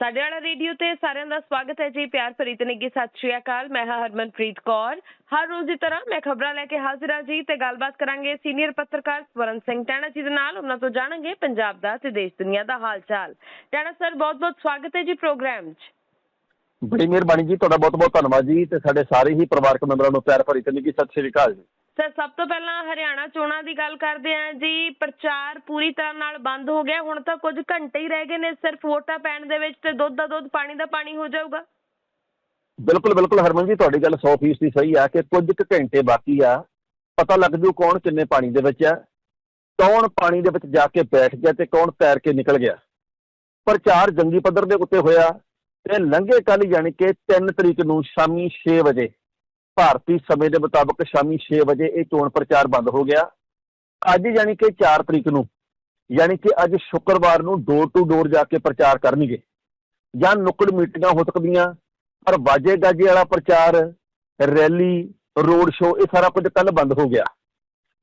ਸਾਡੇ ਵਾਲਾ ਰੇਡੀਓ ਤੇ ਸਾਰਿਆਂ ਦਾ ਸਵਾਗਤ ਹੈ ਜੀ ਪਿਆਰ ਭਰੀ ਤੇ ਸਤਿ ਸ਼੍ਰੀ ਅਕਾਲ। ਮੈਂ ਹਾਂ ਹਰਮਨਪ੍ਰੀਤ ਕੌਰ। ਹਰ ਰੋਜ਼ ਦੀ ਤਰ੍ਹਾਂ ਮੈਂ ਖਬਰਾਂ ਲੈ ਕੇ ਹਾਜ਼ਰ ਹਾਂ ਜੀ ਤੇ ਗੱਲਬਾਤ ਕਰਾਂਗੇ ਸੀਨੀਅਰ ਪੱਤਰਕਾਰ ਸਵਰਨ ਸਿੰਘ ਟੈਣਾ ਜੀ ਦੇ ਨਾਲ। ਉਹਨਾਂ ਤੋਂ ਜਾਣਾਂਗੇ ਪੰਜਾਬ ਦਾ ਤੇ ਦੇਸ਼ ਦੁਨੀਆ ਦਾ ਹਾਲ ਚਾਲ ਟੈਣਾ ਸਰ ਬਹੁਤ ਬਹੁਤ ਸਵਾਗਤ ਹੈ ਜੀ ਪ੍ਰੋਗਰਾਮ 'ਚ। ਬੜੀ ਮਿਹਰਬਾਨੀ ਜੀ, ਤੁਹਾਡਾ ਬਹੁਤ ਬਹੁਤ ਧੰਨਵਾਦ ਜੀ ਤੇ ਸਾਡੇ ਸਾਰੇ ਹੀ ਪਰਿਵਾਰਕ ਮੈਂਬਰਾਂ ਨੂੰ ਪਿਆਰ ਭਰੀ ਤੇ ਸਤਿ ਸ਼੍ਰੀ ਅਕਾਲ ਜੀ। ਸਰ ਸਭ ਤੋਂ ਪਹਿਲਾਂ ਹਰਿਆਣਾ ਚੋਣਾਂ ਦੀ ਗੱਲ ਕਰਦੇ ਹਾਂ ਜੀ, ਪ੍ਰਚਾਰ ਪੂਰੀ ਤਰ੍ਹਾਂ ਨਾਲ ਬੰਦ ਹੋ ਗਿਆ, ਹੁਣ ਤਾਂ ਕੁਝ ਘੰਟੇ ਹੀ ਰਹਿ ਗਏ ਨੇ, ਸਿਰਫ ਵੋਟਾਂ ਪੈਣ ਦੇ ਵਿੱਚ ਤੇ ਦੁੱਧ ਦਾ ਦੁੱਧ, ਪਾਣੀ ਦਾ ਪਾਣੀ ਹੋ ਜਾਊਗਾ। ਬਿਲਕੁਲ ਬਿਲਕੁਲ ਹਰਮਨ ਜੀ, ਤੁਹਾਡੀ ਗੱਲ 100% ਦੀ ਸਹੀ ਆ ਕਿ ਕੁਝ ਕੁ ਘੰਟੇ ਬਾਕੀ ਆ, ਪਤਾ ਲੱਗ ਜੂ ਕੌਣ ਕਿੰਨੇ ਪਾਣੀ ਦੇ ਵਿੱਚ ਆ, ਕੌਣ ਪਾਣੀ ਦੇ ਵਿੱਚ ਜਾ ਕੇ ਬੈਠ ਗਿਆ ਤੇ ਕੌਣ ਤੈਰ ਕੇ ਨਿਕਲ ਗਿਆ। ਪ੍ਰਚਾਰ ਜੰਗੀ ਪੱਧਰ ਦੇ ਉੱਤੇ ਹੋਇਆ ਤੇ ਲੰਘੇ ਕੱਲ ਯਾਨੀ ਕਿ 3 ਤਰੀਕ ਨੂੰ ਸ਼ਾਮੀ 6 ਵਜੇ ਭਾਰਤੀ ਸਮੇਂ ਦੇ ਮੁਤਾਬਕ ਸ਼ਾਮੀ 6 ਵਜੇ ਇਹ ਚੋਣ ਪ੍ਰਚਾਰ ਬੰਦ ਹੋ ਗਿਆ। ਅੱਜ ਯਾਨੀ ਕਿ 4 ਤਰੀਕ ਨੂੰ, ਯਾਨੀ ਕਿ ਅੱਜ ਸ਼ੁੱਕਰਵਾਰ ਨੂੰ ਡੋਰ ਟੂ ਡੋਰ ਜਾ ਕੇ ਪ੍ਰਚਾਰ ਕਰਨਗੇ। ਜਾਂ ਨੁੱਕੜ ਮੀਟਿੰਗਾਂ ਹੋ ਸਕਦੀਆਂ, ਪਰ ਵਾਜੇ ਗਾਜੇ ਵਾਲਾ ਪ੍ਰਚਾਰ, ਰੈਲੀ, ਰੋਡ ਸ਼ੋਅ, ਇਹ ਸਾਰਾ ਕੁਝ ਕੱਲ ਬੰਦ ਹੋ ਗਿਆ।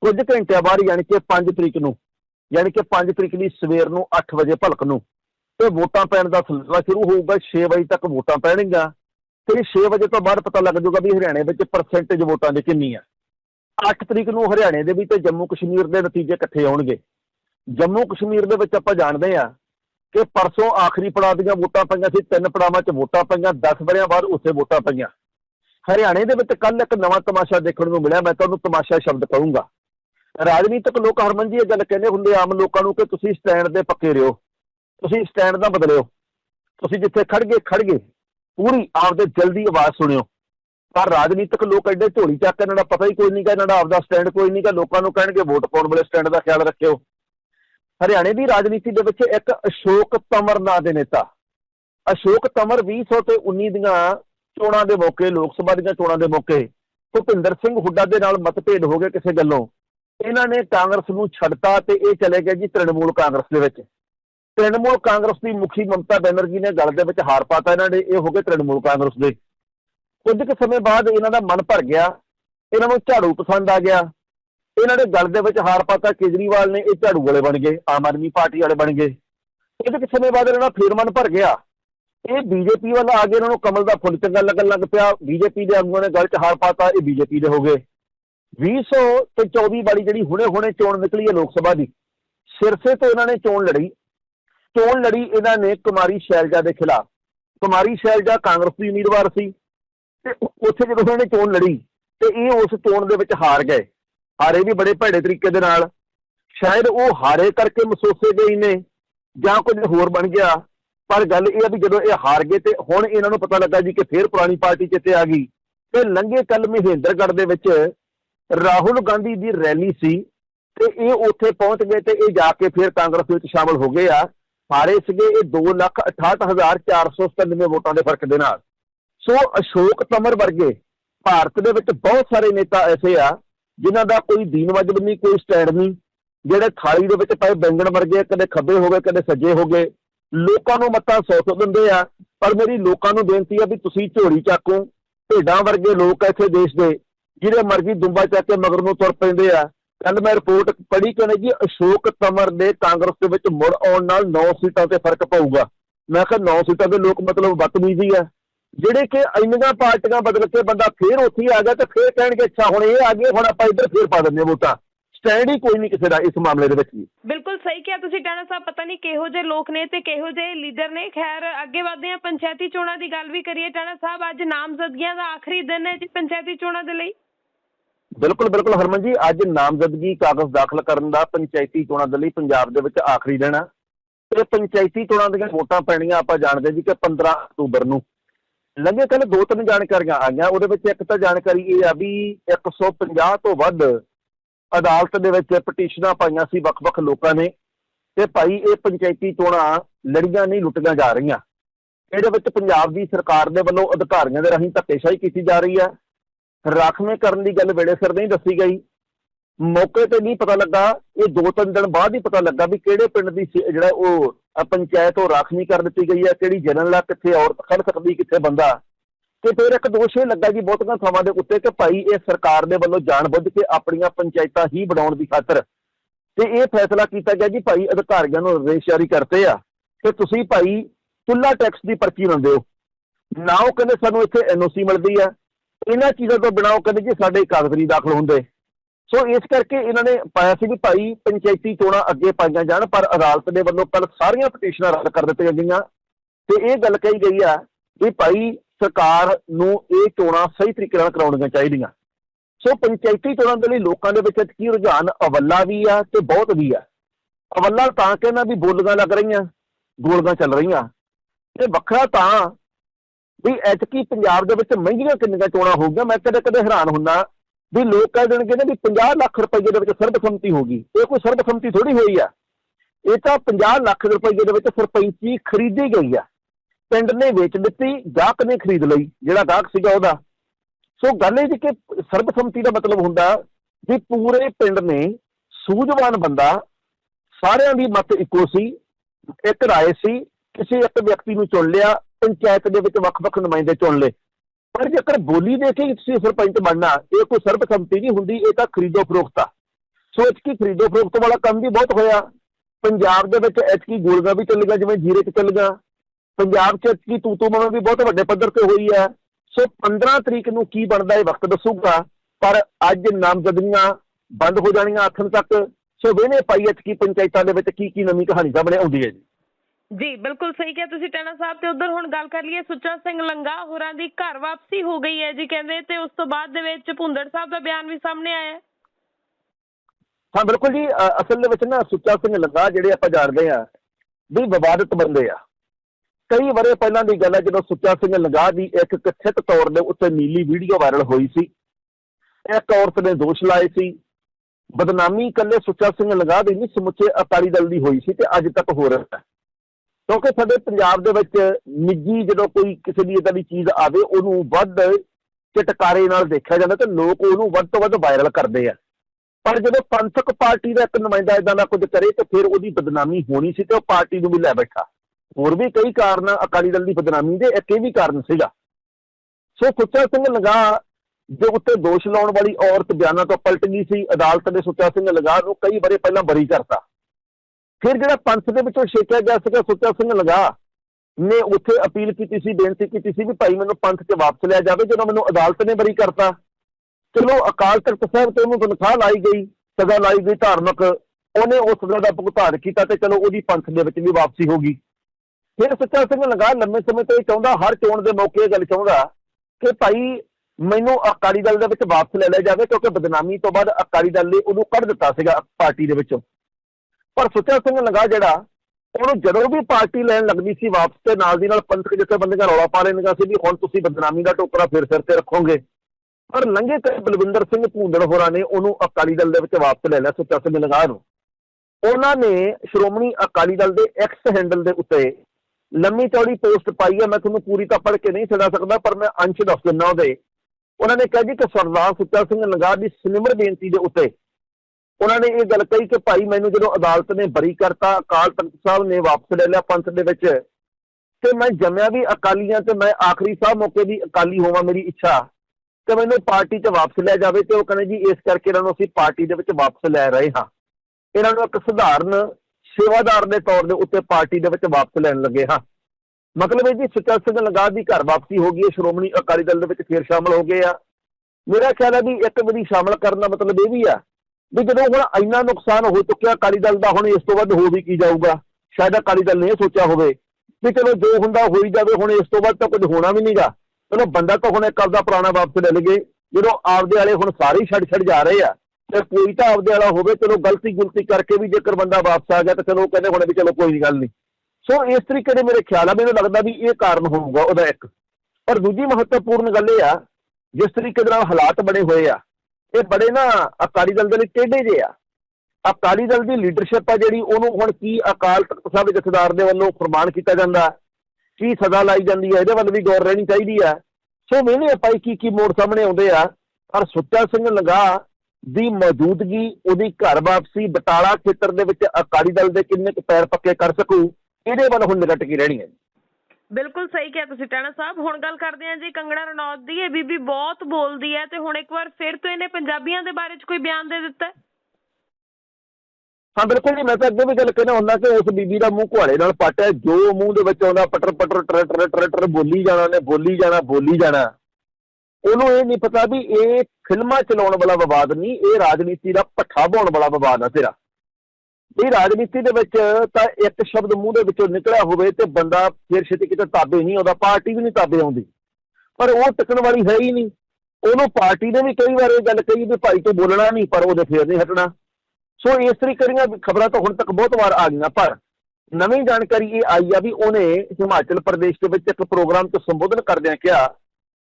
ਕੁਝ ਘੰਟਿਆਂ ਬਾਅਦ ਯਾਨੀ ਕਿ 5 ਤਰੀਕ ਨੂੰ, ਯਾਨੀ ਕਿ 5 ਤਰੀਕ ਦੀ ਸਵੇਰ ਨੂੰ 8 ਵਜੇ ਭਲਕ ਨੂੰ ਤੇ ਵੋਟਾਂ ਪੈਣ ਦਾ ਸਿਲਸਿਲਾ ਸ਼ੁਰੂ ਹੋਊਗਾ 6 ਵਜੇ ਤੱਕ ਵੋਟਾਂ ਪੈਣਗੀਆਂ। ਤੇ 6 ਵਜੇ ਤੋਂ ਬਾਅਦ ਪਤਾ ਲੱਗ ਜਾਊਗਾ ਵੀ ਹਰਿਆਣੇ ਵਿੱਚ ਪਰਸੈਂਟੇਜ ਵੋਟਾਂ ਦੀ ਕਿੰਨੀ ਆ। 8 ਤਰੀਕ ਨੂੰ ਹਰਿਆਣੇ ਦੇ ਵੀ ਤੇ ਜੰਮੂ ਕਸ਼ਮੀਰ ਦੇ ਨਤੀਜੇ ਇਕੱਠੇ ਆਉਣਗੇ ਜੰਮੂ ਕਸ਼ਮੀਰ ਦੇ ਵਿੱਚ ਆਪਾਂ ਜਾਣਦੇ ਆ ਕਿ ਪਰਸੋਂ ਆਖਰੀ ਪੜਾਅ ਦੀਆਂ ਵੋਟਾਂ ਪਈਆਂ ਸੀ, ਤਿੰਨ ਪੜਾਵਾਂ 'ਚ ਵੋਟਾਂ ਪਈਆਂ 10 ਵਰਿਆਂ ਬਾਅਦ ਉੱਥੇ ਵੋਟਾਂ ਪਈਆਂ। ਹਰਿਆਣੇ ਦੇ ਵਿੱਚ ਕੱਲ ਇੱਕ ਨਵਾਂ ਤਮਾਸ਼ਾ ਦੇਖਣ ਨੂੰ ਮਿਲਿਆ, ਮੈਂ ਤੁਹਾਨੂੰ ਤਮਾਸ਼ਾ ਸ਼ਬਦ ਕਹੂੰਗਾ। ਰਾਜਨੀਤਿਕ ਲੋਕ ਹਰਮਨ ਜੀ ਇਹ ਗੱਲ ਕਹਿੰਦੇ ਹੁੰਦੇ ਆਮ ਲੋਕਾਂ ਨੂੰ ਕਿ ਤੁਸੀਂ ਸਟੈਂਡ ਦੇ ਪੱਕੇ ਰਹੋ, ਤੁਸੀਂ ਸਟੈਂਡ ਦਾ ਬਦਲਿਓ। ਤੁਸੀਂ ਜਿੱਥੇ ਖੜ ਗਏ ਖੜ ਗਏ ਪੂਰੀ ਆਪਦੇ ਦਿਲ ਦੀ ਆਵਾਜ਼ ਸੁਣਿਓ। ਪਰ ਰਾਜਨੀਤਿਕ ਲੋਕ ਐਡੇ ਝੋਲੀ ਚੱਕ ਇਹਨਾਂ ਦਾ ਪਤਾ ਹੀ ਕੋਈ ਨਹੀਂ ਕਿ ਇਹਨਾਂ ਦਾ ਆਪਦਾ ਸਟੈਂਡ ਕੋਈ ਨਹੀਂ ਕਿ ਲੋਕਾਂ ਨੂੰ ਕਹਿਣਗੇ ਵੋਟ ਪਾਉਣ ਵਾਲੇ ਸਟੈਂਡ ਦਾ ਖਿਆਲ ਰੱਖਿਓ। ਹਰਿਆਣੇ ਦੀ ਰਾਜਨੀਤੀ ਦੇ ਵਿੱਚ ਇੱਕ ਅਸ਼ੋਕ ਤਮਰ ਨਾਂ ਦੇ ਨੇਤਾ। ਅਸ਼ੋਕ ਤਮਰ 2000 ਤੇ 19 ਦੀਆਂ ਚੋਣਾਂ ਦੇ ਮੌਕੇ, ਲੋਕ ਸਭਾ ਦੀਆਂ ਚੋਣਾਂ ਦੇ ਮੌਕੇ ਭੁਪਿੰਦਰ ਸਿੰਘ ਹੁੱਡਾ ਦੇ ਨਾਲ ਮਤਭੇਦ ਹੋ ਗਏ ਕਿਸੇ ਗੱਲੋਂ। ਇਹਨਾਂ ਨੇ ਕਾਂਗਰਸ ਨੂੰ ਛੱਡਤਾ ਤੇ ਇਹ ਚਲੇ ਗਏ ਜੀ ਤ੍ਰਿਣਮੂਲ ਕਾਂਗਰਸ ਦੇ ਵਿੱਚ। ਤ੍ਰਿਣਮੂਲ ਕਾਂਗਰਸ ਦੀ ਮੁਖੀ ਮਮਤਾ ਬੈਨਰਜੀ ਨੇ ਗੱਲ ਦੇ ਵਿੱਚ ਹਾਰ ਪਾਤਾ ਇਹਨਾਂ ਨੇ ਇਹ ਹੋ ਗਏ ਤ੍ਰਿਣਮੂਲ ਕਾਂਗਰਸ ਦੇ। ਕੁਝ ਕੁ ਸਮੇਂ ਬਾਅਦ ਇਹਨਾਂ ਦਾ ਮਨ ਭਰ ਗਿਆ, ਇਹਨਾਂ ਨੂੰ ਝਾੜੂ ਪਸੰਦ ਆ ਗਿਆ। ਇਹਨਾਂ ਨੇ ਗੱਲ ਦੇ ਵਿੱਚ ਹਾਰ ਪਾਤਾ ਕੇਜਰੀਵਾਲ ਨੇ, ਇਹ ਝਾੜੂ ਵਾਲੇ ਬਣ ਗਏ, ਆਮ ਆਦਮੀ ਪਾਰਟੀ ਵਾਲੇ ਬਣ ਗਏ। ਕੁਝ ਕੁ ਸਮੇਂ ਬਾਅਦ ਇਹਨਾਂ ਦਾ ਫੇਰ ਮਨ ਭਰ ਗਿਆ। ਇਹ ਬੀਜੇਪੀ ਵੱਲ ਆ ਗਏ ਇਹਨਾਂ ਨੂੰ ਕਮਲ ਦਾ ਫੁੱਲ ਚੰਗਾ ਲੱਗਣ ਲੱਗ ਪਿਆ। ਬੀਜੇਪੀ ਦੇ ਆਗੂਆਂ ਨੇ ਗੱਲ 'ਚ ਹਾਰ ਪਾਤਾ, ਇਹ ਬੀਜੇਪੀ ਦੇ ਹੋ ਗਏ। 2000 ਤੇ 24 ਵਾਲੀ ਜਿਹੜੀ ਹੁਣੇ-ਹੁਣੇ ਚੋਣ ਨਿਕਲੀ ਹੈ ਲੋਕ ਸਭਾ ਦੀ, ਸਿਰਸੇ ਤੋਂ ਇਹਨਾਂ ਨੇ ਚੋਣ ਲੜੀ। ਚੋਣ ਲੜੀ ਇਹਨਾਂ ਨੇ ਕੁਮਾਰੀ ਸ਼ੈਲਜਾ ਦੇ ਖਿਲਾਫ। ਕੁਮਾਰੀ ਸ਼ੈਲਜਾ ਕਾਂਗਰਸ ਦੀ ਉਮੀਦਵਾਰ ਸੀ ਤੇ ਉੱਥੇ ਜਦੋਂ ਇਹਨਾਂ ਨੇ ਚੋਣ ਲੜੀ ਤੇ ਇਹ ਉਸ ਚੋਣ ਦੇ ਵਿੱਚ ਹਾਰ ਗਏ। ਹਾਰੇ ਵੀ ਬੜੇ ਭੈੜੇ ਤਰੀਕੇ ਦੇ ਨਾਲ। ਸ਼ਾਇਦ ਉਹ ਹਾਰੇ ਕਰਕੇ ਮਸੋਸੇ ਗਏ ਨੇ ਜਾਂ ਕੁਝ ਹੋਰ ਬਣ ਗਿਆ। ਪਰ ਗੱਲ ਇਹ ਆ ਵੀ ਜਦੋਂ ਇਹ ਹਾਰ ਗਏ ਤੇ ਹੁਣ ਇਹਨਾਂ ਨੂੰ ਪਤਾ ਲੱਗਾ ਜੀ ਕਿ ਫੇਰ ਪੁਰਾਣੀ ਪਾਰਟੀ ਚਿੱਤੇ ਆ ਗਈ। ਤੇ ਲੰਘੇ ਕੱਲ ਮਹੇਂਦਰਗੜ੍ਹ ਦੇ ਵਿੱਚ ਰਾਹੁਲ ਗਾਂਧੀ ਦੀ ਰੈਲੀ ਸੀ ਤੇ ਇਹ ਉੱਥੇ ਪਹੁੰਚ ਗਏ ਤੇ ਇਹ ਜਾ ਕੇ ਫਿਰ ਕਾਂਗਰਸ ਵਿੱਚ ਸ਼ਾਮਲ ਹੋ ਗਏ ਆ। ਹਾਰੇ ਸੀਗੇ ਇਹ 268497 ਵੋਟਾਂ ਦੇ ਫ਼ਰਕ ਦੇ ਨਾਲ। ਸੋ ਅਸ਼ੋਕ ਤਮਰ ਵਰਗੇ ਭਾਰਤ ਦੇ ਵਿੱਚ ਬਹੁਤ ਸਾਰੇ ਨੇਤਾ ਐਸੇ ਆ, ਜਿਨ੍ਹਾਂ ਦਾ ਕੋਈ ਦੀਨ ਵਜਬ ਨਹੀਂ, ਕੋਈ ਸਟੈਂਡ ਨਹੀਂ, ਜਿਹੜੇ ਥਾਲੀ ਦੇ ਵਿੱਚ ਪਏ ਬੈਂਗਣ ਵਰਗੇ ਕਦੇ ਖੱਬੇ ਹੋ ਗਏ, ਕਦੇ ਸੱਜੇ ਹੋ ਗਏ। ਲੋਕਾਂ ਨੂੰ ਮੱਤਾਂ ਸੌ ਸੌ ਦਿੰਦੇ ਆ, ਪਰ ਮੇਰੀ ਲੋਕਾਂ ਨੂੰ ਬੇਨਤੀ ਆ ਵੀ ਤੁਸੀਂ ਝੋਲੀ ਚੱਕੋ। ਢੇਡਾਂ ਵਰਗੇ ਲੋਕ ਆ ਇੱਥੇ ਦੇਸ਼ ਦੇ ਜਿਹੜੇ ਮਰਜ਼ੀ ਦੁੰਬਾ ਚੱਕ ਕੇ ਮਗਰ ਨੂੰ ਤੁਰ ਪੈਂਦੇ ਆ। ਕੱਲ ਮੈਂ ਰਿਪੋਰਟ ਪੜ੍ਹੀ ਕਿ ਜੀ ਅਸ਼ੋਕ ਤਮਰ ਦੇ ਕਾਂਗਰਸ ਦੇ ਵਿੱਚ ਮੁੜ ਆਉਣ ਨਾਲ 9 ਸੀਟਾਂ ਤੇ ਫ਼ਰਕ ਪਊਗਾ। ਮੈਂ ਕਿਹਾ 9 ਸੀਟਾਂ ਦੇ ਲੋਕ ਮਤਲਬ ਬਦਤਮੀਜ਼ੀ ਆ। ਜਿਹੜੇ ਕਿ ਇੰਨੀਆਂ ਪਾਰਟੀਆਂ ਬਦਲ ਕੇ ਬੰਦਾ ਫੇਰ ਉੱਥੇ ਆ ਗਿਆ ਤੇ ਫੇਰ ਕਹਿਣਗੇ, ਅੱਛਾ, ਹੁਣ ਇਹ ਆ ਗਏ, ਹੁਣ ਆਪਾਂ ਇੱਧਰ ਫੇਰ ਪਾ ਦਿੰਦੇ ਵੋਟਾਂ। ਸਟੈਂਡ ਹੀ ਕੋਈ ਨਹੀਂ ਕਿਸੇ ਦਾ ਇਸ ਮਾਮਲੇ ਦੇ ਵਿੱਚ ਬਿਲਕੁਲ ਸਹੀ ਕਿਹਾ ਤੁਸੀਂ ਟਾਣਾ ਸਾਹਿਬ, ਪਤਾ ਨਹੀਂ ਕਿਹੋ ਜਿਹੇ ਲੋਕ ਨੇ ਤੇ ਕਿਹੋ ਜਿਹੇ ਲੀਡਰ ਨੇ। ਖੈਰ, ਅੱਗੇ ਵਧਦੇ ਹਾਂ, ਪੰਚਾਇਤੀ ਚੋਣਾਂ ਦੀ ਗੱਲ ਵੀ ਕਰੀਏ। ਟਾਣਾ ਸਾਹਿਬ, ਅੱਜ ਨਾਮਜ਼ਦਗੀਆਂ ਦਾ ਆਖਰੀ ਦਿਨ ਹੈ ਜੀ ਪੰਚਾਇਤੀ ਚੋਣਾਂ ਦੇ ਲਈ। ਬਿਲਕੁਲ ਬਿਲਕੁਲ ਹਰਮਨ ਜੀ, ਅੱਜ ਨਾਮਜ਼ਦਗੀ ਕਾਗਜ਼ ਦਾਖਲ ਕਰਨ ਦਾ ਪੰਚਾਇਤੀ ਚੋਣਾਂ ਦੇ ਲਈ ਪੰਜਾਬ ਦੇ ਵਿੱਚ ਆਖਰੀ ਦਿਨ ਆ। ਤੇ ਪੰਚਾਇਤੀ ਚੋਣਾਂ ਦੀਆਂ ਵੋਟਾਂ ਪੈਣੀਆਂ ਆਪਾਂ ਜਾਣਦੇ ਜੀ ਕਿ 15 ਅਕਤੂਬਰ ਨੂੰ। ਲੰਘੇ ਕੱਲ ਦੋ ਤਿੰਨ ਜਾਣਕਾਰੀਆਂ ਆਈਆਂ ਉਹਦੇ ਵਿੱਚ ਇੱਕ ਤਾਂ ਜਾਣਕਾਰੀ ਇਹ ਆ ਵੀ 150 ਤੋਂ ਵੱਧ ਅਦਾਲਤ ਦੇ ਵਿੱਚ ਪਟੀਸ਼ਨਾਂ ਪਾਈਆਂ ਸੀ ਵੱਖ-ਵੱਖ ਲੋਕਾਂ ਨੇ ਤੇ ਭਾਈ ਇਹ ਪੰਚਾਇਤੀ ਚੋਣਾਂ ਲੜੀਆਂ ਨਹੀਂ ਲੁੱਟੀਆਂ ਜਾ ਰਹੀਆਂ। ਇਹਦੇ ਵਿੱਚ ਪੰਜਾਬ ਦੀ ਸਰਕਾਰ ਦੇ ਵੱਲੋਂ ਅਧਿਕਾਰੀਆਂ ਦੇ ਰਾਹੀਂ ਧੱਕੇਸ਼ਾਹੀ ਕੀਤੀ ਜਾ ਰਹੀ ਹੈ ਰਾਖਵੇਂ ਕਰਨ ਦੀ ਗੱਲ ਵੇਲੇ ਸਿਰ ਨਹੀਂ ਦੱਸੀ ਗਈ। ਮੌਕੇ ਤੇ ਨਹੀਂ ਪਤਾ ਲੱਗਾ। ਇਹ ਦੋ ਤਿੰਨ ਦਿਨ ਬਾਅਦ ਹੀ ਪਤਾ ਲੱਗਾ ਵੀ ਕਿਹੜੇ ਪਿੰਡ ਦੀ ਜਿਹੜਾ ਉਹ ਪੰਚਾਇਤ ਉਹ ਰਾਖਵੀਂ ਕਰ ਦਿੱਤੀ ਗਈ ਹੈ, ਕਿਹੜੀ ਜਨਰਲ ਆ, ਕਿੱਥੇ ਔਰਤ ਖੜ ਸਕਦੀ, ਕਿੱਥੇ ਬੰਦਾ। ਤੇ ਫਿਰ ਇੱਕ ਦੋਸ਼ ਇਹ ਲੱਗਾ ਜੀ ਬਹੁਤੀਆਂ ਥਾਵਾਂ ਦੇ ਉੱਤੇ ਕਿ ਭਾਈ ਇਹ ਸਰਕਾਰ ਦੇ ਵੱਲੋਂ ਜਾਣਬੁੱਝ ਕੇ ਆਪਣੀਆਂ ਪੰਚਾਇਤਾਂ ਹੀ ਬਣਾਉਣ ਦੀ ਖਾਤਰ। ਤੇ ਇਹ ਫੈਸਲਾ ਕੀਤਾ ਗਿਆ ਜੀ ਭਾਈ ਅਧਿਕਾਰੀਆਂ ਨੂੰ ਨਿਰਦੇਸ਼ ਜਾਰੀ ਕਰਤੇ ਆ ਕਿ ਤੁਸੀਂ ਭਾਈ ਚੁੱਲਾ ਟੈਕਸ ਦੀ ਪਰਚੀ ਨਾ ਹੋ ਨਾ ਉਹ ਕਹਿੰਦੇ ਸਾਨੂੰ ਇੱਥੇ ਐਨਓਸੀ ਮਿਲਦੀ ਆ। ਇਹਨਾਂ ਚੀਜ਼ਾਂ ਤੋਂ ਬਿਨਾਂ ਉਹ ਕਹਿੰਦੇ ਜੀ ਸਾਡੇ ਕਾਗਜ਼ ਨਹੀਂ ਦਾਖਲ ਹੁੰਦੇ। ਸੋ ਇਸ ਕਰਕੇ ਇਹਨਾਂ ਨੇ ਪਾਇਆ ਸੀ ਵੀ ਭਾਈ ਪੰਚਾਇਤੀ ਚੋਣਾਂ ਅੱਗੇ ਪਾਈਆਂ ਜਾਣ, ਪਰ ਅਦਾਲਤ ਦੇ ਵੱਲੋਂ ਕੱਲ ਸਾਰੀਆਂ ਪਟੀਸ਼ਨਾਂ ਰੱਦ ਕਰ ਦਿੱਤੀਆਂ ਗਈਆਂ। ਤੇ ਇਹ ਗੱਲ ਕਹੀ ਗਈ ਆ ਵੀ ਭਾਈ ਸਰਕਾਰ ਨੂੰ ਇਹ ਚੋਣਾਂ ਸਹੀ ਤਰੀਕੇ ਨਾਲ ਕਰਾਉਣੀਆਂ ਚਾਹੀਦੀਆਂ। ਸੋ ਪੰਚਾਇਤੀ ਚੋਣਾਂ ਦੇ ਲਈ ਲੋਕਾਂ ਦੇ ਵਿੱਚ ਕੀ ਰੁਝਾਨ? ਅਵੱਲਾ ਵੀ ਆ ਤੇ ਬਹੁਤ ਵੀ ਆ। ਅਵੱਲਾ ਤਾਂ ਕਹਿੰਦਾ ਵੀ ਬੋਲੀਆਂ ਲੱਗ ਰਹੀਆਂ, ਗੋਲੀਆਂ ਚੱਲ ਰਹੀਆਂ। ਤੇ ਵੱਖਰਾ ਤਾਂ ਵੀ ਐਤਕੀ ਪੰਜਾਬ ਦੇ ਵਿੱਚ ਮਹਿੰਗੀਆਂ ਕਿੰਨੀਆਂ ਚੋਣਾਂ ਹੋ ਗਈਆਂ, ਮੈਂ ਕਦੇ ਕਦੇ ਹੈਰਾਨ ਹੁੰਦਾ ਵੀ ਲੋਕ ਕਹਿ ਦੇਣਗੇ ਨਾ ਵੀ 50 ਲੱਖ ਰੁਪਏ ਦੇ ਵਿੱਚ ਸਰਬਸੰਮਤੀ ਹੋ ਗਈ, ਇਹ ਕੋਈ ਸਰਬਸੰਮਤੀ ਥੋੜੀ ਹੋਈ ਆ। ਇਹ ਤਾਂ 50 ਲੱਖ ਰੁਪਏ ਦੇ ਵਿੱਚ ਸਰਪੰਚੀ ਖਰੀਦੀ ਗਈ ਆ। ਪਿੰਡ ਨੇ ਵੇਚ ਦਿੱਤੀ, ਗਾਹਕ ਨੇ ਖਰੀਦ ਲਈ, ਜਿਹੜਾ ਗਾਹਕ ਸੀਗਾ ਉਹਦਾ। ਸੋ ਗੱਲ ਇਹ ਜੀ ਕਿ ਸਰਬਸੰਮਤੀ ਦਾ ਮਤਲਬ ਹੁੰਦਾ ਵੀ ਪੂਰੇ ਪਿੰਡ ਨੇ ਸੂਝਵਾਨ ਬੰਦਾ, ਸਾਰਿਆਂ ਦੀ ਮਤ ਇੱਕੋ ਸੀ, ਇੱਕ ਰਾਏ ਸੀ, ਕਿਸੇ ਇੱਕ ਵਿਅਕਤੀ ਨੂੰ ਚੁਣ ਲਿਆ ਪੰਚਾਇਤ ਦੇ ਵਿੱਚ ਵੱਖ-ਵੱਖ ਨੁਮਾਇੰਦੇ ਚੁਣ ਲਏ। ਪਰ ਜੇਕਰ ਬੋਲੀ ਦੇ ਕੇ ਤੁਸੀਂ ਸਰਪੰਚ ਬਣਨਾ, ਇਹ ਕੋਈ ਸਰਬਸੰਮਤੀ ਨਹੀਂ ਹੁੰਦੀ, ਇਹ ਤਾਂ ਖਰੀਦੋ ਫਰੋਖਤ। ਆ ਸੋ ਇਹ ਖਰੀਦੋ ਫਰੋਖਤ ਵਾਲਾ ਕੰਮ ਵੀ ਬਹੁਤ ਹੋਇਆ। ਪੰਜਾਬ ਦੇ ਵਿੱਚ ਐਤਕੀ ਗੋਲੀਆਂ ਵੀ ਚੱਲ ਗਈਆਂ, ਜਿਵੇਂ ਜੀਰੇ 'ਚ ਚੱਲ ਗਿਆ ਪੰਜਾਬ 'ਚ ਐਤਕੀ ਤੂਤੂ ਮਵੇਂ ਵੀ ਬਹੁਤ ਵੱਡੇ ਪੱਧਰ ਤੇ ਹੋਈ ਹੈ। ਸੋ 15 ਤਰੀਕ ਨੂੰ ਕੀ ਬਣਦਾ ਇਹ ਵਕਤ ਦੱਸੂਗਾ। ਪਰ ਅੱਜ ਨਾਮਜ਼ਦਗੀਆਂ ਬੰਦ ਹੋ ਜਾਣੀਆਂ ਆਖਣ ਤੱਕ। ਸੋ ਵੇਨੇ ਪਾਈ ਐਤਕੀ ਪੰਚਾਇਤਾਂ ਦੇ ਵਿੱਚ ਕੀ ਕੀ ਨਵੀਂ ਕਹਾਣੀ ਸਾਹਮਣੇ ਆਉਂਦੀ ਹੈ ਜੀ। ਜੀ, ਬਿਲਕੁਲ ਸਹੀ ਕਿਹਾ ਤੁਸੀਂ ਟੈਣਾ ਸਾਹਿਬ, ਤੇ ਉਧਰ ਹੁਣ ਗੱਲ ਕਰ ਲਈਏ ਸੁੱਚਾ ਸਿੰਘ ਲੰਗਾ ਹੋਰਾਂ ਦੀ ਘਰ ਵਾਪਸੀ ਹੋ ਗਈ ਹੈ ਜੀ ਕਹਿੰਦੇ, ਤੇ ਉਸ ਤੋਂ ਬਾਅਦ ਦੇ ਵਿੱਚ ਭੁੰਦੜ ਸਾਹਿਬ ਦਾ ਬਿਆਨ ਵੀ ਸਾਹਮਣੇ ਆਇਆ ਹੈ। ਹਾਂ, ਬਿਲਕੁਲ ਜੀ ਅਸਲ ਦੇ ਵਿੱਚ ਨਾ ਸੁੱਚਾ ਸਿੰਘ ਲੱਗਾ ਜਿਹੜੇ ਆਪਾਂ ਜਾਣਦੇ ਆ ਵੀ ਵਿਵਾਦਿਤ ਬੰਦੇ ਆ। ਕਈ ਵਰੇ ਪਹਿਲਾਂ ਦੀ ਗੱਲ ਹੈ, ਜਦੋਂ ਸੁੱਚਾ ਸਿੰਘ ਲੰਗਾ ਦੀ ਇੱਕ ਕਥਿਤ ਤੌਰ ਦੇ ਉੱਤੇ ਨੀਲੀ ਵੀਡੀਓ ਵਾਇਰਲ ਹੋਈ ਸੀ ਇੱਕ ਔਰਤ ਨੇ ਦੋਸ਼ ਲਾਏ ਸੀ। ਬਦਨਾਮੀ ਇਕੱਲੇ ਸੁੱਚਾ ਸਿੰਘ ਲੰਗਾ ਦੀ ਨਹੀਂ, ਸਮੁੱਚੇ ਅਕਾਲੀ ਦਲ ਦੀ ਹੋਈ ਸੀ, ਤੇ ਅੱਜ ਤੱਕ ਹੋ ਰਿਹਾ ਹੈ। ਕਿਉਂਕਿ ਸਾਡੇ ਪੰਜਾਬ ਦੇ ਵਿੱਚ ਨਿੱਜੀ ਜਦੋਂ ਕੋਈ ਕਿਸੇ ਦੀ ਇਦਾਂ ਦੀ ਚੀਜ਼ ਆਵੇ, ਉਹਨੂੰ ਵੱਧ ਚਟਕਾਰੇ ਨਾਲ ਦੇਖਿਆ ਜਾਂਦਾ ਤੇ ਲੋਕ ਉਹਨੂੰ ਵੱਧ ਤੋਂ ਵੱਧ ਵਾਇਰਲ ਕਰਦੇ ਆ। ਪਰ ਜਦੋਂ ਪੰਥਕ ਪਾਰਟੀ ਦਾ ਇੱਕ ਨੁਮਾਇੰਦਾ ਇਦਾਂ ਦਾ ਕੁਝ ਕਰੇ ਤੇ ਫਿਰ ਉਹਦੀ ਬਦਨਾਮੀ ਹੋਣੀ ਸੀ ਤੇ ਉਹ ਪਾਰਟੀ ਨੂੰ ਵੀ ਲੈ ਬੈਠਾ। ਹੋਰ ਵੀ ਕਈ ਕਾਰਨ ਅਕਾਲੀ ਦਲ ਦੀ ਬਦਨਾਮੀ ਦੇ, ਇੱਕ ਇਹ ਵੀ ਕਾਰਨ ਸੀਗਾ। ਸੋ ਸੁੱਚਾ ਸਿੰਘ ਲਗਾ ਦੇ ਉੱਤੇ ਦੋਸ਼ ਲਾਉਣ ਵਾਲੀ ਔਰਤ ਬਿਆਨਾਂ ਤੋਂ ਪਲਟ ਗਈ ਸੀ। ਅਦਾਲਤ ਨੇ ਸੁੱਚਾ ਸਿੰਘ ਲਗਾ ਨੂੰ ਕਈ ਵਾਰੇ ਪਹਿਲਾਂ ਬਰੀ ਕਰਤਾ। ਫਿਰ ਜਿਹੜਾ ਪੰਥ ਦੇ ਵਿੱਚੋਂ ਛੇਕਿਆ ਗਿਆ ਸੀਗਾ, ਸੁੱਚਾ ਸਿੰਘ ਲਗਾ, ਨੇ ਉੱਥੇ ਅਪੀਲ ਕੀਤੀ ਸੀ, ਬੇਨਤੀ ਕੀਤੀ ਸੀ ਵੀ ਭਾਈ ਮੈਨੂੰ ਪੰਥ 'ਚ ਵਾਪਸ ਲਿਆ ਜਾਵੇ, ਜਦੋਂ ਮੈਨੂੰ ਅਦਾਲਤ ਨੇ ਬਰੀ ਕਰਤਾ। ਚਲੋ, ਅਕਾਲ ਤਖਤ ਸਾਹਿਬ ਤੇ ਉਹਨੂੰ ਤਨਖਾਹ ਲਾਈ ਗਈ, ਸਜ਼ਾ ਲਾਈ ਗਈ ਧਾਰਮਿਕ। ਉਹਨੇ ਉਸ ਸਜ਼ਾ ਦਾ ਭੁਗਤਾਨ ਕੀਤਾ ਤੇ ਚਲੋ ਉਹਦੀ ਪੰਥ ਦੇ ਵਿੱਚ ਵੀ ਵਾਪਸੀ ਹੋ ਗਈ। ਫਿਰ ਸੁੱਚਾ ਸਿੰਘ ਲਗਾ ਲੰਮੇ ਸਮੇਂ ਤੋਂ ਇਹ ਚਾਹੁੰਦਾ, ਹਰ ਚੋਣ ਦੇ ਮੌਕੇ ਇਹ ਗੱਲ ਚਾਹੁੰਦਾ ਕਿ ਭਾਈ ਮੈਨੂੰ ਅਕਾਲੀ ਦਲ ਦੇ ਵਿੱਚ ਵਾਪਸ ਲੈ ਲਿਆ ਜਾਵੇ, ਕਿਉਂਕਿ ਬਦਨਾਮੀ ਤੋਂ ਬਾਅਦ ਅਕਾਲੀ ਦਲ ਨੇ ਉਹਨੂੰ ਕੱਢ ਦਿੱਤਾ ਸੀਗਾ ਪਾਰਟੀ ਦੇ ਵਿੱਚੋਂ। ਪਰ ਸੁੱਚਾ ਸਿੰਘ ਲਗਾ ਜਿਹੜਾ, ਉਹਨੂੰ ਜਦੋਂ ਵੀ ਪਾਰਟੀ ਲੈਣ ਲੱਗਦੀ ਸੀ ਵਾਪਸ ਤੇ ਨਾਲ ਦੀ ਨਾਲ ਪੰਥਕ ਜਥੇਬੰਦੀਆਂ ਰੌਲਾ ਪਾ ਲੈਂਦੀਆਂ ਸੀ ਵੀ ਹੁਣ ਤੁਸੀਂ ਬਦਨਾਮੀ ਦਾ ਟੋਕਰਾ ਫਿਰ ਸਿਰ ਤੇ ਰੱਖੋਗੇ। ਪਰ ਲੰਘੇ ਤੇ ਬਲਵਿੰਦਰ ਸਿੰਘ ਭੂੰਦੜ ਹੋਰਾਂ ਨੇ ਉਹਨੂੰ ਅਕਾਲੀ ਦਲ ਦੇ ਵਿੱਚ ਵਾਪਸ ਲੈ ਲਿਆ ਸੁੱਚਾ ਸਿੰਘ ਲਗਾ ਨੂੰ। ਉਹਨਾਂ ਨੇ ਸ਼੍ਰੋਮਣੀ ਅਕਾਲੀ ਦਲ ਦੇ ਐਕਸ ਹੈਂਡਲ ਦੇ ਉੱਤੇ ਲੰਮੀ ਚੌੜੀ ਪੋਸਟ ਪਾਈ ਹੈ। ਮੈਂ ਤੁਹਾਨੂੰ ਪੂਰੀ ਤਾਂ ਪੜ੍ਹ ਕੇ ਨਹੀਂ ਸੁਣਾ ਸਕਦਾ, ਪਰ ਮੈਂ ਅੰਸ਼ ਦੱਸ ਦਿੰਦਾ ਉਹਦੇ। ਉਹਨਾਂ ਨੇ ਕਿਹਾ ਜੀ ਕਿ ਸਰਦਾਰ ਸੁੱਚਾ ਸਿੰਘ ਲੰਗਾ ਦੀ ਸਿਮਰ ਬੇਨਤੀ ਦੇ ਉੱਤੇ ਉਹਨਾਂ ਨੇ ਇਹ ਗੱਲ ਕਹੀ ਕਿ ਭਾਈ ਮੈਨੂੰ ਜਦੋਂ ਅਦਾਲਤ ਨੇ ਬਰੀ ਕਰਤਾ, ਅਕਾਲ ਤਖਤ ਸਾਹਿਬ ਨੇ ਵਾਪਸ ਲੈ ਲਿਆ ਪੰਥ ਦੇ ਵਿੱਚ, ਤੇ ਮੈਂ ਜੰਮਿਆ ਵੀ ਅਕਾਲੀਆਂ ਤੇ ਮੈਂ ਆਖਰੀ ਸਾਹ ਮੌਕੇ ਵੀ ਅਕਾਲੀ ਹੋਵਾਂ ਮੇਰੀ ਇੱਛਾ, ਤੇ ਮੈਨੂੰ ਪਾਰਟੀ 'ਚ ਵਾਪਸ ਲੈ ਜਾਵੇ ਤੇ ਉਹ ਕਹਿੰਦੇ ਜੀ ਇਸ ਕਰਕੇ ਇਹਨਾਂ ਨੂੰ ਅਸੀਂ ਪਾਰਟੀ ਦੇ ਵਿੱਚ ਵਾਪਸ ਲੈ ਰਹੇ ਹਾਂ। ਇਹਨਾਂ ਨੂੰ ਇੱਕ ਸਧਾਰਨ ਸੇਵਾਦਾਰ ਦੇ ਤੌਰ ਦੇ ਉੱਤੇ ਪਾਰਟੀ ਦੇ ਵਿੱਚ ਵਾਪਸ ਲੈਣ ਲੱਗੇ ਹਾਂ। ਮਤਲਬ ਇਹ ਜੀ ਸੁੱਚਾ ਸਿੰਘ ਲੰਗਾ ਦੀ ਘਰ ਵਾਪਸੀ ਹੋ ਗਈ ਹੈ, ਸ਼੍ਰੋਮਣੀ ਅਕਾਲੀ ਦਲ ਦੇ ਵਿੱਚ ਫੇਰ ਸ਼ਾਮਲ ਹੋ ਗਏ ਆ। ਮੇਰਾ ਖਿਆਲ ਹੈ ਵੀ ਇੱਕ ਵਾਰੀ ਸ਼ਾਮਲ ਕਰਨ ਦਾ ਮਤਲਬ ਇਹ ਵੀ ਆ ਵੀ ਜਦੋਂ ਹੁਣ ਇੰਨਾ ਨੁਕਸਾਨ ਹੋ ਚੁੱਕਿਆ ਅਕਾਲੀ ਦਲ ਦਾ, ਹੁਣ ਇਸ ਤੋਂ ਵੱਧ ਹੋ ਵੀ ਕੀ ਜਾਊਗਾ? ਸ਼ਾਇਦ ਅਕਾਲੀ ਦਲ ਨੇ ਇਹ ਸੋਚਿਆ ਹੋਵੇ ਵੀ ਚਲੋ ਜੋ ਹੁੰਦਾ ਹੋਈ ਜਾਵੇ, ਹੁਣ ਇਸ ਤੋਂ ਵੱਧ ਤਾਂ ਕੁਝ ਹੋਣਾ ਵੀ ਨਹੀਂਗਾ। ਚਲੋ ਬੰਦਾ ਤਾਂ ਹੁਣ ਇੱਕ ਆਪਦਾ ਪੁਰਾਣਾ ਵਾਪਸ ਲੈ ਲਗੇ ਜਦੋਂ ਆਪਦੇ ਵਾਲੇ ਹੁਣ ਸਾਰੇ ਛੱਡ ਛੱਡ ਜਾ ਰਹੇ ਆ, ਤੇ ਕੋਈ ਤਾਂ ਆਪਦੇ ਵਾਲਾ ਹੋਵੇ, ਚਲੋ ਗਲਤੀ ਗੁਲਤੀ ਕਰਕੇ ਵੀ ਜੇਕਰ ਬੰਦਾ ਵਾਪਸ ਆ ਗਿਆ, ਤਾਂ ਚਲੋ ਕਹਿੰਦੇ ਹੁਣ ਵੀ ਚਲੋ ਕੋਈ ਗੱਲ ਨਹੀਂ ਸੋ ਇਸ ਤਰੀਕੇ ਦੇ ਮੇਰੇ ਖਿਆਲ ਆ, ਮੈਨੂੰ ਲੱਗਦਾ ਵੀ ਇਹ ਕਾਰਨ ਹੋਊਗਾ ਉਹਦਾ ਇੱਕ। ਪਰ ਦੂਜੀ ਮਹੱਤਵਪੂਰਨ ਗੱਲ ਇਹ ਆ, ਜਿਸ ਤਰੀਕੇ ਦੇ ਨਾਲ ਹਾਲਾਤ ਬਣੇ ਹੋਏ ਆ ਇਹ ਬੜੇ ਨਾ ਅਕਾਲੀ ਦਲ ਦੇ ਲਈ ਟੇਢੇ ਜੇ ਆ। ਅਕਾਲੀ ਦਲ ਦੀ ਲੀਡਰਸ਼ਿਪ ਆ ਜਿਹੜੀ, ਉਹਨੂੰ ਹੁਣ ਕੀ ਅਕਾਲ ਤਖਤ ਸਾਹਿਬ ਜਥੇਦਾਰ ਦੇ ਵੱਲੋਂ ਫਰਮਾਨ ਕੀਤਾ ਜਾਂਦਾ? ਕੀ ਸਜ਼ਾ ਲਾਈ ਜਾਂਦੀ ਹੈ ਇਹਦੇ ਵੱਲ ਵੀ ਗੌਰ ਰਹਿਣੀ ਚਾਹੀਦੀ ਆ। ਸੋ ਮੈਨੇ ਪਾਈ ਕੀ ਕੀ ਮੋੜ ਸਾਹਮਣੇ ਆਉਂਦੇ ਆ। ਪਰ ਸੁੱਚਾ ਸਿੰਘ ਲੰਗਾ ਦੀ ਮੌਜੂਦਗੀ, ਉਹਦੀ ਘਰ ਵਾਪਸੀ ਬਟਾਲਾ ਖੇਤਰ ਦੇ ਵਿੱਚ ਅਕਾਲੀ ਦਲ ਦੇ ਕਿੰਨੇ ਕੁ ਪੈਰ ਪੱਕੇ ਕਰ ਸਕੂ, ਇਹਦੇ ਵੱਲ ਹੁਣ ਨਿਗਾਹ ਟਿਕੀ ਰਹਿਣੀ ਹੈ ਬਿਲਕੁਲ ਸਹੀ ਕਿਹਾ ਤੁਸੀਂ, ਟੈਣਾ ਸਾਹਿਬ। ਹੁਣ ਗੱਲ ਕਰਦੇ ਹਾਂ ਜੀ ਕੰਗਣਾ ਰਣੌਤ ਦੀ। ਇਹ ਬੀਬੀ ਬਹੁਤ ਬੋਲਦੀ ਹੈ ਤੇ ਹੁਣ ਇੱਕ ਵਾਰ ਫਿਰ ਤੋਂ ਇਹਨੇ ਪੰਜਾਬੀਆਂ ਦੇ ਬਾਰੇ 'ਚ ਕੋਈ ਬਿਆਨ ਦੇ ਦਿੱਤਾ ਹਾਂ? ਬਿਲਕੁਲ ਜੀ, ਮੈਂ ਤਾਂ ਅੱਗੇ ਵੀ ਗੱਲ ਕਹਿਣਾ ਹੁੰਦਾ ਕਿ ਉਸ ਬੀਬੀ ਦਾ ਮੂੰਹ ਘੁਆੜੇ ਨਾਲ ਪਾਟਿਆ ਜੋ ਮੂੰਹ ਦੇ ਵਿੱਚ ਆਉਂਦਾ, ਪਟਰ ਪਟਰ, ਟਰ ਟਰ ਟਰ ਟਰ, ਬੋਲੀ ਜਾਣਾ ਨੇ, ਬੋਲੀ ਜਾਣਾ ਬੋਲੀ ਜਾਣਾ। ਉਹਨੂੰ ਇਹ ਨਹੀਂ ਪਤਾ ਵੀ ਇਹ ਫਿਲਮਾਂ ਚਲਾਉਣ ਵਾਲਾ ਵਿਵਾਦ ਨਹੀਂ, ਇਹ ਰਾਜਨੀਤੀ ਦਾ ਪੱਠਾ ਪਾਉਣ ਵਾਲਾ ਵਿਵਾਦ ਆ ਤੇਰਾ। ਇਹ ਰਾਜਨੀਤੀ ਦੇ ਵਿੱਚ ਤਾਂ ਇੱਕ ਸ਼ਬਦ ਮੂੰਹ ਦੇ ਵਿੱਚੋਂ ਨਿਕਲਿਆ ਹੋਵੇ ਤੇ ਬੰਦਾ ਫਿਰ ਛੇਤੀ ਕਿਤੇ ਤਾਬੇ ਨਹੀਂ ਆਉਂਦਾ, ਪਾਰਟੀ ਵੀ ਨਹੀਂ ਤਾਬੇ ਆਉਂਦੀ। ਪਰ ਉਹ ਟਿਕਣ ਵਾਲੀ ਹੈ ਹੀ ਨਹੀਂ। ਉਹਨੂੰ ਪਾਰਟੀ ਨੇ ਵੀ ਕਈ ਵਾਰ ਇਹ ਗੱਲ ਕਹੀ ਵੀ ਭਾਈ ਤੂੰ ਬੋਲਣਾ ਨਹੀਂ, ਪਰ ਉਹਦੇ ਫੇਰ ਨਹੀਂ ਹਟਣਾ। ਸੋ ਇਸ ਤਰੀਕੇ ਦੀਆਂ ਖਬਰਾਂ ਤਾਂ ਹੁਣ ਤੱਕ ਬਹੁਤ ਵਾਰ ਆ ਗਈਆਂ, ਪਰ ਨਵੀਂ ਜਾਣਕਾਰੀ ਇਹ ਆਈ ਆ ਵੀ ਉਹਨੇ ਹਿਮਾਚਲ ਪ੍ਰਦੇਸ਼ ਦੇ ਵਿੱਚ ਇੱਕ ਪ੍ਰੋਗਰਾਮ ਤੋਂ ਸੰਬੋਧਨ ਕਰਦਿਆਂ ਕਿਹਾ,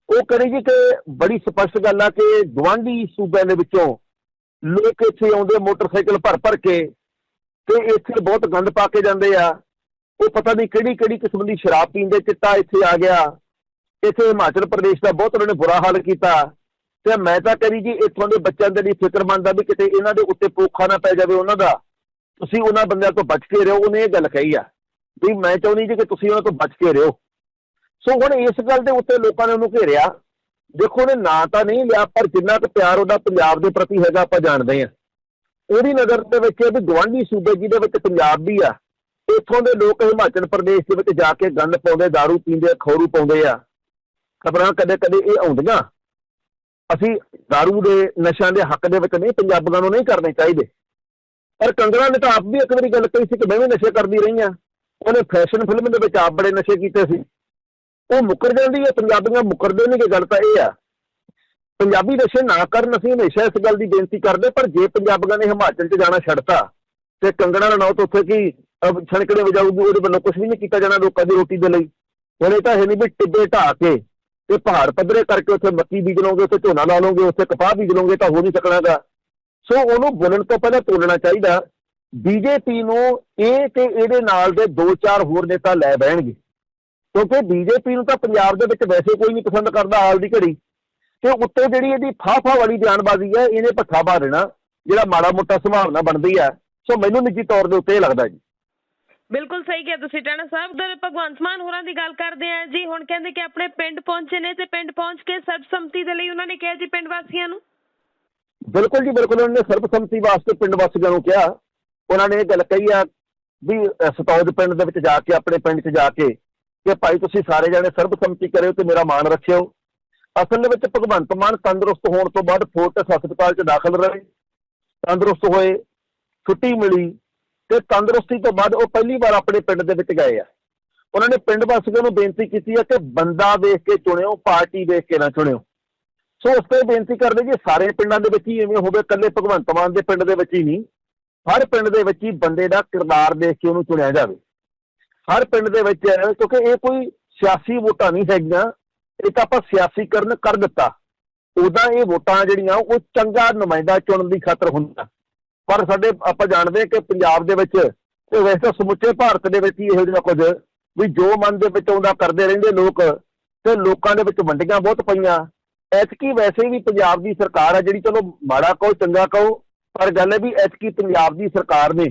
ਉਹ ਕਰੀ ਜੀ ਕਿ ਬੜੀ ਸਪਸ਼ਟ ਗੱਲ ਆ ਕਿ ਗਵਾਂਢੀ ਸੂਬਿਆਂ ਦੇ ਵਿੱਚੋਂ ਲੋਕ ਇੱਥੇ ਆਉਂਦੇ ਮੋਟਰਸਾਈਕਲ ਭਰ ਭਰ ਕੇ ਤੇ ਇੱਥੇ ਬਹੁਤ ਗੰਦ ਪਾ ਕੇ ਜਾਂਦੇ ਆ। ਉਹ ਪਤਾ ਨਹੀਂ ਕਿਹੜੀ ਕਿਹੜੀ ਕਿਸਮ ਦੀ ਸ਼ਰਾਬ ਪੀਂਦੇ, ਚਿੱਟਾ ਇੱਥੇ ਆ ਗਿਆ। ਇੱਥੇ ਹਿਮਾਚਲ ਪ੍ਰਦੇਸ਼ ਦਾ ਬਹੁਤ ਉਹਨਾਂ ਨੇ ਬੁਰਾ ਹਾਲ ਕੀਤਾ। ਤੇ ਮੈਂ ਤਾਂ ਕਰੀ ਜੀ, ਇੱਥੋਂ ਦੇ ਬੱਚਿਆਂ ਦੇ ਲਈ ਫਿਕਰਮੰਦ ਆ ਵੀ ਕਿਤੇ ਇਹਨਾਂ ਦੇ ਉੱਤੇ ਪੋਖਾ ਨਾ ਪੈ ਜਾਵੇ ਉਹਨਾਂ ਦਾ। ਤੁਸੀਂ ਉਹਨਾਂ ਬੰਦਿਆਂ ਤੋਂ ਬਚ ਕੇ ਰਹੋ, ਉਹਨੇ ਇਹ ਗੱਲ ਕਹੀ ਆ। ਵੀ ਮੈਂ ਚਾਹੁੰਦੀ ਜੀ ਕਿ ਤੁਸੀਂ ਉਹਨਾਂ ਤੋਂ ਬਚ ਕੇ ਰਹੋ। ਸੋ ਹੁਣ ਇਸ ਗੱਲ ਦੇ ਉੱਤੇ ਲੋਕਾਂ ਨੇ ਉਹਨੂੰ ਘੇਰਿਆ। ਦੇਖੋ ਉਹਨੇ ਨਾਂ ਤਾਂ ਨਹੀਂ ਲਿਆ, ਪਰ ਜਿੰਨਾ ਕੁ ਪਿਆਰ ਉਹਦਾ ਪੰਜਾਬ ਦੇ ਪ੍ਰਤੀ ਹੈਗਾ ਆਪਾਂ ਜਾਣਦੇ ਹਾਂ। ਉਹਦੀ ਨਜ਼ਰ ਦੇ ਵਿੱਚ ਇਹ ਵੀ ਗਵਾਂਢੀ ਸੂਬੇ ਜਿਹਦੇ ਵਿੱਚ ਪੰਜਾਬ ਵੀ ਆ ਇੱਥੋਂ ਦੇ ਲੋਕ ਹਿਮਾਚਲ ਪ੍ਰਦੇਸ਼ ਦੇ ਵਿੱਚ ਜਾ ਕੇ ਗੰਦ ਪਾਉਂਦੇ दारू ਪੀਂਦੇ ਖੌਰੂ ਪਾਉਂਦੇ ਆ ਖਬਰਾਂ ਕਦੇ ਕਦੇ ਇਹ ਆਉਂਦੀਆਂ ਅਸੀਂ दारू ਦੇ ਨਸ਼ਿਆਂ ਦੇ ਹੱਕ ਦੇ ਵਿੱਚ ਨਹੀਂ ਪੰਜਾਬੀਆਂ ਨੂੰ ਨਹੀਂ ਕਰਨੇ ਚਾਹੀਦੇ ਪਰ ਕੰਗਣਾ ਨੇ ਤਾਂ ਆਪ ਵੀ ਇੱਕ ਵਾਰੀ ਗੱਲ ਕਹੀ ਸੀ ਕਿ ਮੈਂ ਵੀ ਨਸ਼ੇ ਕਰਦੀ ਰਹੀ ਆ ਉਹਨੇ ਫੈਸ਼ਨ ਫਿਲਮ ਦੇ ਵਿੱਚ ਆਪ ਬੜੇ ਨਸ਼ੇ ਕੀਤੇ ਸੀ ਉਹ ਮੁੱਕਰ ਜਾਂਦੀ ਹੈ ਪੰਜਾਬੀਆਂ ਮੁੱਕਰਦੇ ਨਹੀਂ ਕਿ ਗੱਲ ਤਾਂ ਇਹ ਆ ਪੰਜਾਬੀ ਨਸ਼ੇ ਨਾ ਕਰਨ ਅਸੀਂ ਹਮੇਸ਼ਾ ਇਸ ਗੱਲ ਦੀ ਬੇਨਤੀ ਕਰਦੇ, ਪਰ ਜੇ ਪੰਜਾਬੀਆਂ ਨੇ ਹਿਮਾਚਲ 'ਚ ਜਾਣਾ ਛੱਡਤਾ ਤੇ ਕੰਗਣਾ ਰਣਾਉ ਤੋਂ ਉੱਥੇ ਕੀ ਛਣਕੜੇ ਵਜਾਊਗੀ, ਉਹਦੇ ਵੱਲੋਂ ਕੁਝ ਵੀ ਨਹੀਂ ਕੀਤਾ ਜਾਣਾ ਲੋਕਾਂ ਦੀ ਰੋਟੀ ਦੇ ਲਈ। ਹੁਣ ਇਹ ਤਾਂ ਹੈ ਨਹੀਂ ਵੀ ਟਿੱਬੇ ਢਾਹ ਕੇ ਤੇ ਪਹਾੜ ਪੱਧਰੇ ਕਰਕੇ ਉੱਥੇ ਮੱਕੀ ਬੀਜ ਲਓਗੇ, ਉੱਥੇ ਝੋਨਾ ਲਾ ਲਓਗੇ, ਉੱਥੇ ਕਪਾਹ ਬੀਜ ਲਓਗੇ ਤਾਂ ਹੋ ਨਹੀਂ ਸਕਣਾਗਾ। ਸੋ ਉਹਨੂੰ ਬੋਲਣ ਤੋਂ ਪਹਿਲਾਂ ਤੋਲਣਾ ਚਾਹੀਦਾ। ਬੀਜੇਪੀ ਨੂੰ ਇਹ ਤੇ ਇਹਦੇ ਨਾਲ ਦੇ ਦੋ ਚਾਰ ਹੋਰ ਨੇਤਾ ਲੈ ਬਹਿਣਗੇ। ਕਿਉਂਕਿ ਬੀਜੇਪੀ ਨੂੰ ਤਾਂ ਪੰਜਾਬ ਦੇ ਵਿੱਚ ਵੈਸੇ ਕੋਈ ਨਹੀਂ ਪਸੰਦ ਕਰਦਾ ਹਾਲ ਦੀ ਘੜੀ। ਤੇ ਉੱਤੇ ਜਿਹੜੀ ਇਹਦੀ ਫਾਫਾ ਵਾਲੀ ਬਿਆਨਬਾਜ਼ੀ ਹੈ ਇਹਨੇ ਪੱਠਾ ਪਾ ਦੇਣਾ ਜਿਹੜਾ ਮਾੜਾ ਮੋਟਾ ਸੰਭਾਵਨਾ ਬਣਦੀ ਹੈ। ਸੋ ਮੈਨੂੰ ਨਿੱਜੀ ਤੌਰ ਦੇ ਉੱਤੇ ਇਹ ਲੱਗਦਾ ਜੀ। ਬਿਲਕੁਲ ਸਹੀ ਕਿਹਾ ਤੁਸੀਂ ਟਾਣਾ ਸਾਹਿਬ। ਉਧਰ ਭਗਵੰਤ ਮਾਨ ਹੋਰਾਂ ਦੀ ਗੱਲ ਕਰਦੇ ਆ ਜੀ। ਹੁਣ ਕਹਿੰਦੇ ਕਿ ਆਪਣੇ ਪਿੰਡ ਪਹੁੰਚੇ ਨੇ ਤੇ ਪਿੰਡ ਪਹੁੰਚ ਕੇ ਸਰਬਸੰਮਤੀ ਦੇ ਲਈ ਉਹਨਾਂ ਨੇ ਕਿਹਾ ਜੀ ਪਿੰਡ ਵਾਸੀਆਂ ਨੂੰ। ਬਿਲਕੁਲ ਜੀ ਬਿਲਕੁਲ। ਉਹਨਾਂ ਨੇ ਸਰਬਸੰਮਤੀ ਵਾਸਤੇ ਪਿੰਡ ਵਾਸੀਆਂ ਨੂੰ ਕਿਹਾ। ਉਹਨਾਂ ਨੇ ਇਹ ਗੱਲ ਕਹੀ ਆ ਵੀ ਸਤੌਜ ਪਿੰਡ ਦੇ ਵਿੱਚ ਜਾ ਕੇ ਆਪਣੇ ਪਿੰਡ 'ਚ ਜਾ ਕੇ ਕਿ ਭਾਈ ਤੁਸੀਂ ਸਾਰੇ ਜਾਣੇ ਸਰਬਸੰਮਤੀ ਕਰਿਓ ਤੇ ਮੇਰਾ ਮਾਣ ਰੱਖਿਓ। ਅਸਲ ਦੇ ਵਿੱਚ ਭਗਵੰਤ ਮਾਨ ਤੰਦਰੁਸਤ ਹੋਣ ਤੋਂ ਬਾਅਦ ਫੋਰਟਸ ਹਸਪਤਾਲ 'ਚ ਦਾਖਲ ਰਹੇ, ਤੰਦਰੁਸਤ ਹੋਏ, ਛੁੱਟੀ ਮਿਲੀ ਤੇ ਤੰਦਰੁਸਤੀ ਤੋਂ ਬਾਅਦ ਉਹ ਪਹਿਲੀ ਵਾਰ ਆਪਣੇ ਪਿੰਡ ਦੇ ਵਿੱਚ ਗਏ ਆ। ਉਹਨਾਂ ਨੇ ਪਿੰਡ ਵਾਸੀਆਂ ਨੂੰ ਬੇਨਤੀ ਕੀਤੀ ਹੈ ਕਿ ਬੰਦਾ ਵੇਖ ਕੇ ਚੁਣਿਓ, ਪਾਰਟੀ ਵੇਖ ਕੇ ਨਾ ਚੁਣਿਓ। ਸੋ ਉਸ ਤੇ ਬੇਨਤੀ ਕਰਦੇ ਜੀ ਸਾਰੇ ਪਿੰਡਾਂ ਦੇ ਵਿੱਚ ਹੀ ਐਵੇਂ ਹੋਵੇ, ਇਕੱਲੇ ਭਗਵੰਤ ਮਾਨ ਦੇ ਪਿੰਡ ਦੇ ਵਿੱਚ ਹੀ ਨਹੀਂ, ਹਰ ਪਿੰਡ ਦੇ ਵਿੱਚ ਹੀ ਬੰਦੇ ਦਾ ਕਿਰਦਾਰ ਦੇਖ ਕੇ ਉਹਨੂੰ ਚੁਣਿਆ ਜਾਵੇ। ਹਰ ਪਿੰਡ ਦੇ ਵਿੱਚ ਕਿਉਂਕਿ ਇਹ ਕੋਈ ਸਿਆਸੀ ਵੋਟਾਂ ਨਹੀਂ ਹੈਗੀਆਂ ਇਹ ਤਾਂ ਆਪਾਂ ਸਿਆਸੀਕਰਨ ਕਰ ਦਿੱਤਾ। ਉਦਾਂ ਇਹ ਵੋਟਾਂ ਜਿਹੜੀਆਂ, ਉਹ ਚੰਗਾ ਨੁਮਾਇੰਦਾ ਚੁਣਨ ਦੀ ਖਾਤਰ ਹੁੰਦਾ ਪਰ ਸਾਡੇ, ਆਪਾਂ ਜਾਣਦੇ ਹਾਂ ਕਿ ਪੰਜਾਬ ਦੇ ਵਿੱਚ ਤੇ ਵੈਸੇ ਤਾਂ ਸਮੁੱਚੇ ਭਾਰਤ ਦੇ ਵਿੱਚ ਹੀ ਇਹੋ ਜਿਹਾ ਕੁਝ ਵੀ ਜੋ ਮਨ ਦੇ ਵਿੱਚ ਆਉਂਦਾ ਕਰਦੇ ਰਹਿੰਦੇ ਲੋਕ ਤੇ ਲੋਕਾਂ ਦੇ ਵਿੱਚ ਵੰਡੀਆਂ ਬਹੁਤ ਪਈਆਂ। ਐਤਕੀ ਵੈਸੇ ਵੀ ਪੰਜਾਬ ਦੀ ਸਰਕਾਰ ਹੈ ਜਿਹੜੀ, ਚਲੋ ਮਾੜਾ ਕਹੋ, ਚੰਗਾ ਕਹੋ, ਪਰ ਗੱਲ ਹੈ ਵੀ ਐਤਕੀ ਪੰਜਾਬ ਦੀ ਸਰਕਾਰ ਨੇ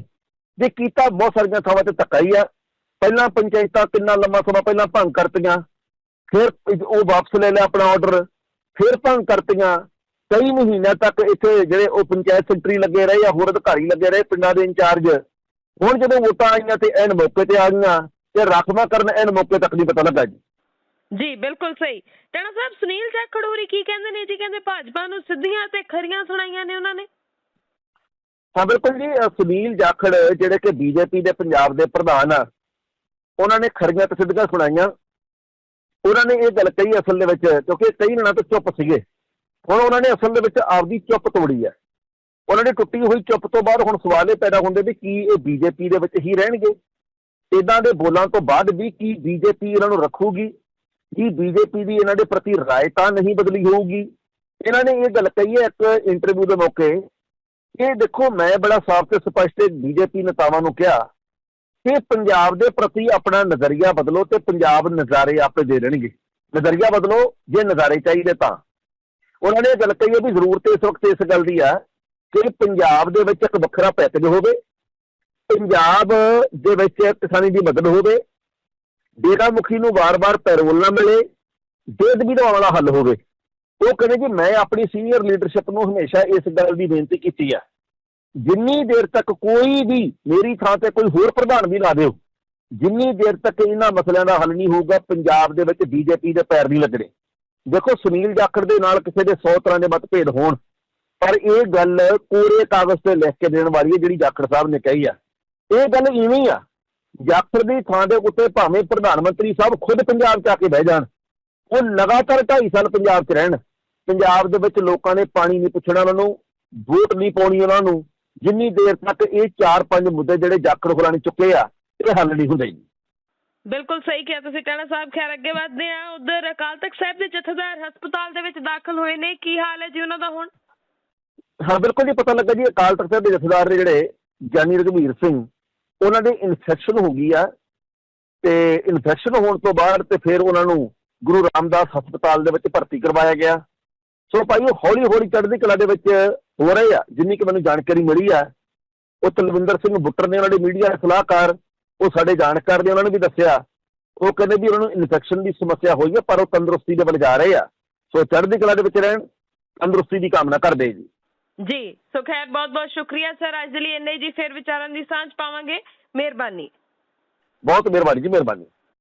ਜੇ ਕੀਤਾ, ਬਹੁਤ ਸਾਰੀਆਂ ਥਾਵਾਂ ਤੇ ਧੱਕਾ ਹੀ ਆ। ਪਹਿਲਾਂ ਪੰਚਾਇਤਾਂ ਕਿੰਨਾ ਲੰਮਾ ਸਮਾਂ ਪਹਿਲਾਂ ਭੰਗ ਕਰਤੀਆਂ। ਫਿਰ ਉਹ ਵਾਪਸ ਲੈ ਲਿਆ ਆਪਣਾ ਆਰਡਰ ਫਿਰ ਭੰਗ ਕਰਤੀਆਂ। ਕਈ ਮਹੀਨਿਆਂ ਤੱਕ ਇੱਥੇ ਜਿਹੜੇ ਉਹ ਪੰਚਾਇਤ ਸੈਕਟਰੀ ਲੱਗੇ ਰਹੇ ਜਾਂ ਹੋਰ ਅਧਿਕਾਰੀ ਲੱਗੇ ਰਹੇ ਪਿੰਡਾਂ ਦੇ ਇੰਚਾਰਜ। ਹੁਣ ਜਦੋਂ ਵੋਟਾਂ ਆਈਆਂ ਤੇ ਐਨ ਮੌਕੇ ਤੇ ਆ ਗਈਆਂ ਤੇ ਰਾਖਵਾ ਕਰਨ ਐਨ ਮੌਕੇ ਤੱਕ ਨਹੀਂ ਪਤਾ ਲੱਗਾ ਜੀ। ਜੀ ਬਿਲਕੁਲ ਸਹੀ। ਟਾਣਾ ਸਾਹਿਬ ਸੁਨੀਲ ਜਾਖੜ ਹੋਰੀ ਕੀ ਕਹਿੰਦੇ ਨੇ ਜੀ? ਕਹਿੰਦੇ ਭਾਜਪਾ ਨੂੰ ਸਿੱਧੀਆਂ ਤੇ ਖਰੀਆਂ ਸੁਣਾਈਆਂ ਨੇ ਉਹਨਾਂ ਨੇ। ਹਾਂ ਬਿਲਕੁਲ ਜੀ। ਸੁਨੀਲ ਜਾਖੜ ਜਿਹੜੇ ਕਿ ਬੀਜੇਪੀ ਦੇ ਪੰਜਾਬ ਦੇ ਪ੍ਰਧਾਨ ਆ ਉਹਨਾਂ ਨੇ ਖਰੀਆਂ ਤੇ ਸਿੱਧੀਆਂ ਸੁਣਾਈਆਂ। ਉਹਨਾਂ ਨੇ ਇਹ ਗੱਲ ਕਹੀ ਅਸਲ ਦੇ ਵਿੱਚ, ਕਿਉਂਕਿ ਕਈ ਜਣਾ ਤਾਂ ਚੁੱਪ ਸੀਗੇ। ਹੁਣ ਉਹਨਾਂ ਨੇ ਅਸਲ ਦੇ ਵਿੱਚ ਆਪਦੀ ਚੁੱਪ ਤੋੜੀ ਹੈ। ਉਹਨਾਂ ਨੇ ਟੁੱਟੀ ਹੋਈ ਚੁੱਪ ਤੋਂ ਬਾਅਦ ਹੁਣ ਸਵਾਲ ਇਹ ਪੈਦਾ ਹੁੰਦੇ ਵੀ ਕੀ ਇਹ ਬੀਜੇਪੀ ਦੇ ਵਿੱਚ ਹੀ ਰਹਿਣਗੇ? ਇਦਾਂ ਦੇ ਬੋਲਾਂ ਤੋਂ ਬਾਅਦ ਵੀ ਕੀ ਬੀਜੇਪੀ ਇਹਨਾਂ ਨੂੰ ਰੱਖੂਗੀ? ਕੀ ਬੀਜੇਪੀ ਦੀ ਇਹਨਾਂ ਦੇ ਪ੍ਰਤੀ ਰਾਏ ਤਾਂ ਨਹੀਂ ਬਦਲੀ ਹੋਊਗੀ? ਇਹਨਾਂ ਨੇ ਇਹ ਗੱਲ ਕਹੀ ਹੈ ਇੱਕ ਇੰਟਰਵਿਊ ਦੇ ਮੌਕੇ। ਇਹ ਦੇਖੋ, ਮੈਂ ਬੜਾ ਸਾਫ਼ ਤੇ ਸਪਸ਼ਟ ਬੀਜੇਪੀ ਨੇਤਾਵਾਂ ਨੂੰ ਕਿਹਾ ਕਿ ਪੰਜਾਬ ਦੇ ਪ੍ਰਤੀ ਆਪਣਾ ਨਜ਼ਰੀਆ ਬਦਲੋ ਤੇ ਪੰਜਾਬ ਨਜ਼ਾਰੇ ਆਪੇ ਦੇ ਦੇਣਗੇ। ਨਜ਼ਰੀਆ ਬਦਲੋ, ਜੇ ਨਜ਼ਾਰੇ ਚਾਹੀਦੇ ਤਾਂ। ਉਹਨਾਂ ਨੇ ਇਹ ਗੱਲ ਕਹੀ ਹੈ ਵੀ ਜ਼ਰੂਰਤ ਇਸ ਵਕਤ ਇਸ ਗੱਲ ਦੀ ਆ ਕਿ ਪੰਜਾਬ ਦੇ ਵਿੱਚ ਇੱਕ ਵੱਖਰਾ ਪੈਕੇਜ ਹੋਵੇ, ਪੰਜਾਬ ਦੇ ਵਿੱਚ ਕਿਸਾਨੀ ਦੀ ਮਦਦ ਹੋਵੇ, ਡੇਰਾ ਮੁਖੀ ਨੂੰ ਵਾਰ-ਵਾਰ ਪੈਰੋਲ ਨਾ ਮਿਲੇ ਬੇਦਬੀ ਦਾ ਵਾਲਾ ਹੱਲ ਹੋਵੇ। ਉਹ ਕਹਿੰਦੇ ਜੀ, ਮੈਂ ਆਪਣੀ ਸੀਨੀਅਰ ਲੀਡਰਸ਼ਿਪ ਨੂੰ ਹਮੇਸ਼ਾ ਇਸ ਗੱਲ ਦੀ ਬੇਨਤੀ ਕੀਤੀ ਆ। ਜਿੰਨੀ ਦੇਰ ਤੱਕ ਕੋਈ ਵੀ ਮੇਰੀ ਥਾਂ ਤੇ ਕੋਈ ਹੋਰ ਪ੍ਰਧਾਨ ਵੀ ਲਾ ਦਿਓ, ਜਿੰਨੀ ਦੇਰ ਤੱਕ ਇਹਨਾਂ ਮਸਲਿਆਂ ਦਾ ਹੱਲ ਨਹੀਂ ਹੋਊਗਾ, ਪੰਜਾਬ ਦੇ ਵਿੱਚ ਬੀਜੇਪੀ ਦੇ ਪੈਰ ਨਹੀਂ ਲੱਗਣੇ। ਦੇਖੋ, ਸੁਨੀਲ ਜਾਖੜ ਦੇ ਨਾਲ ਕਿਸੇ ਦੇ 100 ਤਰ੍ਹਾਂ ਦੇ ਮਤਭੇਦ ਹੋਣ, ਪਰ ਇਹ ਗੱਲ ਕੋਰੇ ਕਾਗਜ਼ ਤੇ ਲਿਖ ਕੇ ਦੇਣ ਵਾਲੀ ਹੈ ਜਿਹੜੀ ਜਾਖੜ ਸਾਹਿਬ ਨੇ ਕਹੀ ਆ। ਇਹ ਗੱਲ ਇਵੇਂ ਆ, ਜਾਖੜ ਦੀ ਥਾਂ ਦੇ ਉੱਤੇ ਭਾਵੇਂ ਪ੍ਰਧਾਨ ਮੰਤਰੀ ਸਾਹਿਬ ਖੁਦ ਪੰਜਾਬ 'ਚ ਆ ਕੇ ਬਹਿ ਜਾਣ, ਉਹ ਲਗਾਤਾਰ 2.5 ਸਾਲ ਪੰਜਾਬ 'ਚ ਰਹਿਣ, ਪੰਜਾਬ ਦੇ ਵਿੱਚ ਲੋਕਾਂ ਨੇ ਪਾਣੀ ਨਹੀਂ ਪੁੱਛਣਾ ਉਹਨਾਂ ਨੂੰ, ਵੋਟ ਨਹੀਂ ਪਾਉਣੀ ਉਹਨਾਂ ਨੂੰ ਜਿੰਨੀ ਦੇਰ ਤੱਕ ਇਹ ਚਾਰ ਪੰਜ ਮੁੱਦੇ ਜਿਹੜੇ ਜਾਖੜ ਹੋਰਾਂ ਨੇ ਚੁੱਕੇ ਆ ਇਹ ਹੱਲ ਨਹੀਂ ਹੁੰਦੇ ਜੀ। ਬਿਲਕੁਲ ਸਹੀ ਕਿਹਾ ਤੁਸੀਂ ਟਾਣਾ ਸਾਹਿਬ ਖੈਰ ਅੱਗੇ ਵਧਦੇ ਆ ਉਧਰ ਅਕਾਲ ਤਖਤ ਸਾਹਿਬ ਦੇ ਜਥੇਦਾਰ ਹਸਪਤਾਲ ਦੇ ਵਿੱਚ ਦਾਖਲ ਹੋਏ ਨੇ ਕੀ ਹਾਲ ਹੈ ਜੀ ਉਹਨਾਂ ਦਾ ਹੁਣ? ਹਾਂ ਬਿਲਕੁਲ ਜੀ ਪਤਾ ਲੱਗਾ ਜੀ ਅਕਾਲ ਤਖਤ ਸਾਹਿਬ ਦੇ ਜਥੇਦਾਰ ਨੇ ਜਿਹੜੇ ਗਿਆਨੀ ਰਘਵੀਰ ਸਿੰਘ ਉਹਨਾਂ ਦੇ ਇਨਫੈਕਸ਼ਨ ਹੋ ਗਈ ਆ। ਤੇ ਇਨਫੈਕਸ਼ਨ ਹੋਣ ਤੋਂ ਬਾਅਦ ਤੇ ਫਿਰ ਉਹਨਾਂ ਨੂੰ ਗੁਰੂ ਰਾਮਦਾਸ ਹਸਪਤਾਲ ਦੇ ਵਿੱਚ ਭਰਤੀ ਕਰਵਾਇਆ ਗਿਆ। ਸੋ ਭਾਈ ਉਹ ਹੌਲੀ ਹੌਲੀ ਚੜ੍ਹਦੀ ਕਲਾ ਦੇ ਵਿੱਚ ਹੋ ਰਹੇ ਆ ਜਿੰਨੀ ਕਿ ਮੈਨੂੰ ਜਾਣਕਾਰੀ ਮਿਲੀ ਆ ਉਹ ਤਲਵਿੰਦਰ ਸਿੰਘ ਬੁੱਟਰ ਨੇ ਉਹਨਾਂ ਦੇ ਮੀਡੀਆ ਦੇ ਸਲਾਹਕਾਰ ਉਹ ਸਾਡੇ ਜਾਣਕਾਰ ਨੇ ਉਹਨਾਂ ਨੇ ਵੀ ਦੱਸਿਆ। ਉਹ ਕਹਿੰਦੇ ਵੀ ਉਹਨਾਂ ਨੂੰ ਇਨਫੈਕਸ਼ਨ ਦੀ ਸਮੱਸਿਆ ਹੋਈ ਹੈ ਪਰ ਉਹ ਤੰਦਰੁਸਤੀ ਦੇ ਵੱਲ ਜਾ ਰਹੇ ਆ। ਸੋ ਚੜ੍ਹਦੀ ਕਲਾ ਦੇ ਵਿੱਚ ਰਹਿਣ ਤੰਦਰੁਸਤੀ ਦੀ ਕਾਮਨਾ ਕਰਦੇ ਜੀ। ਜੀ ਸੋ ਖੈਰ ਬਹੁਤ ਬਹੁਤ ਸ਼ੁਕਰੀਆ ਸਰ। ਅੱਜ ਦੇ ਲਈ ਇੰਨੇ ਜੀ ਫਿਰ ਵਿਚਾਰਾਂ ਦੀ ਸਾਂਝ ਪਾਵਾਂਗੇ। ਮਿਹਰਬਾਨੀ। ਬਹੁਤ ਮਿਹਰਬਾਨੀ ਜੀ ਮਿਹਰਬਾਨੀ।